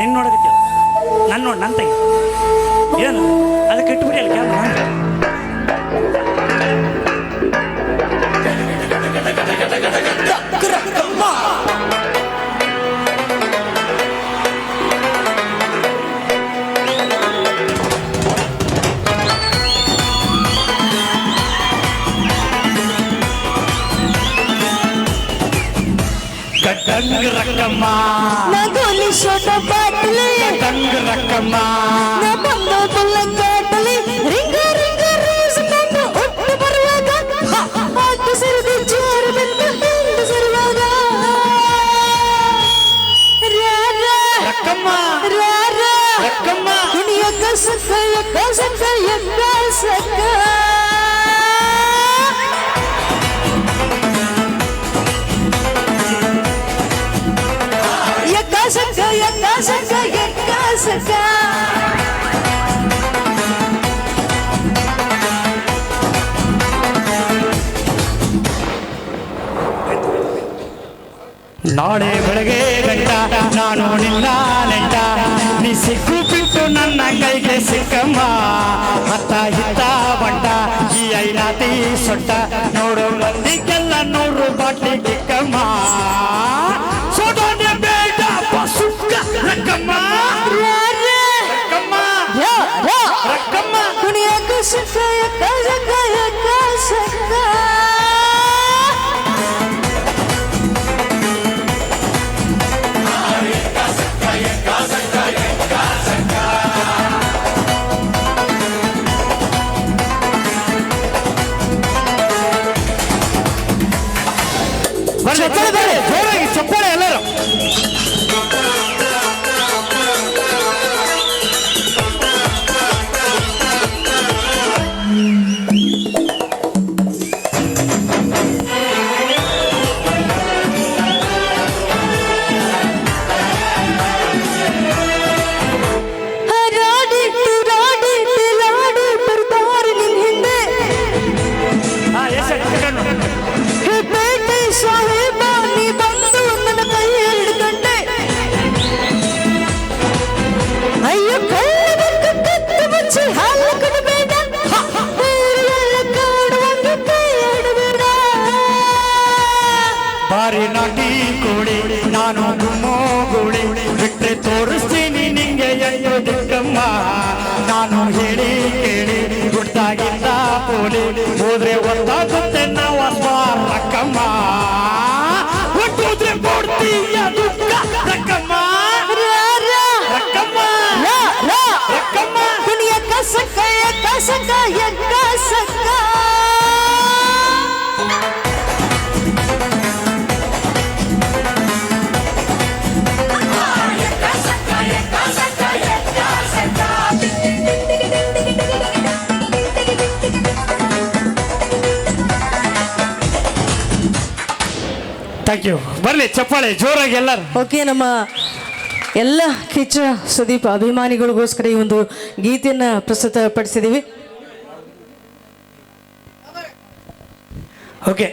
ನಿನ್ನ ನೋಡಕತ್ತೀವ ನನ್ನ ನೋಡಿ ನನ್ನ ತೆಗಿ. ಏನು ಅದಕ್ಕೆ ಇಟ್ಬಿಡಿ ಅಲ್ಲಿ ಕ್ಯಾಮ್ರಾ தங்க ரக்கம்மா நான் கோலி ஷோட்ட தங்க ரக்கம்மா நான் ಬಂದ ಬಲ್ಲ ಕಾಟಲೆ ರಿಂಗ ರಿಂಗ ರೇಸ್ ನನ್ನ ಒಟ್ಟು ಬರುವಾಗ ಹಾಟು ಸಿರಿದು ಜೋರು ಬೆಂದು ಹಿಂಡು ಸಿರುವಾಗ ರ್ಯಾರ ರಕ್ಕಮ್ಮ ರ್ಯಾರ ರಕ್ಕಮ್ಮ ಕುಣಿಯಕ್ಕ ಸಕ್ಕಯ್ಯಕ್ಕ ಸಕ್ಕಯ್ಯಕ್ಕ ಸಕ್ಕ ನಾಳೆ ಬೆಳಗ್ಗೆ ಗಂಟ, ನಾನು ನಿನ್ನ ನೆಂಟ. ನೀ ಸಿಕ್ಕು ಬಿಟ್ಟು ನನ್ನ ಕೈಗೆ ಸಿಕ್ಕಮ್ಮ. ಹತ್ತ ಹಿತ್ತ ಬಂಟ, ಈ ಐನಾತಿ ಸೊಟ್ಟ. ನೋಡು ಮಂದಿಗೆಲ್ಲ ನೂರು ಬಾಟ್ಲಿ ಕಿಕ್ಕಮ್ಮ ಬರ್ಲಿ ಬರ್ಲಿ ಜೋರಾಗಿ ಚಪ್ಪಾಳೆ ಎಲ್ಲರೂ. ನಾನು ಗೋಳಿ ಬಿಟ್ಟೆ ತೋರಿಸ್ತೀನಿ ನಿಂಗೆ ಅಯ್ಯೋ ದಿಕ್ಕಮ್ಮ. ನಾನು ಹೇಳಿ ಕೇಳಿ ಗುಡ್ತಾಗಿದ್ದ ಪೋಲಿ ಹೋದ್ರೆ ಒಂದಾಗುತ್ತೆ ನಾವು ರಕ್ಕಮ್ಮ ಒಟ್ಟೋದ್ರೆ ಕೊಡ್ತೀಯ ದುಃಖ, ರಕ್ಕಮ್ಮ. ರಕ್ಕಮ್ಮ. ರಕ್ಕಮ್ಮ. ಕುಣಿಯಕ್ಕ ಸಕ್ಕ ಎಕ್ಕ ಸಕ್ಕ ಎಕ್ಕ ಸಕ್ಕ. ಥ್ಯಾಂಕ್ ಯು ಬರಲಿ ಚಪ್ಪಾಳೆ ಜೋರಾಗಿ ಎಲ್ಲರೂ. ಓಕೆ ನಮ್ಮ ಎಲ್ಲ ಕಿಚ್ಚ ಸುದೀಪ್ ಅಭಿಮಾನಿಗಳಿಗೋಸ್ಕರ ಈ ಒಂದು ಗೀತೆಯನ್ನು ಪ್ರಸ್ತುತಪಡಿಸಿದ್ದೀವಿ. ಓಕೆ